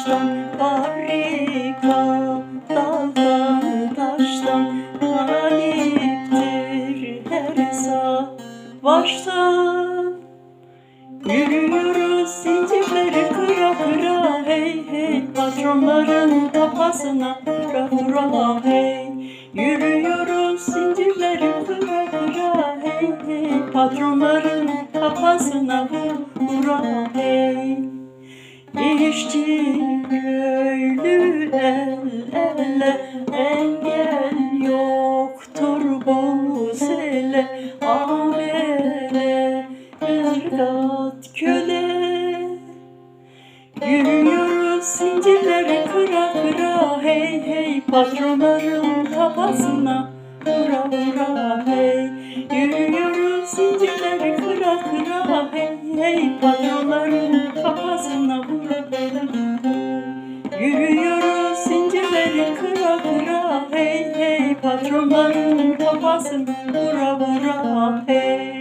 taştan harika Daldan taştan galiptir her savaştan Yürüyoruz zincirleri kıra kıra hey hey Patronların kafasına rahurala hey. Yürüyoruz zincirleri kıra kıra hey hey Patronların kafasına vur vura hey. İşçi köylü el ele engel yoktur bu sele amele ırgat köle. Yürüyoruz zincirleri kıra kıra hey hey patronların kafasına vura vura hey. Yürüyoruz zincirleri kıra kıra hey hey patronların Yürüyoruz zincirleri kıra kıra. Hey hey patronların kafasına vura vura hey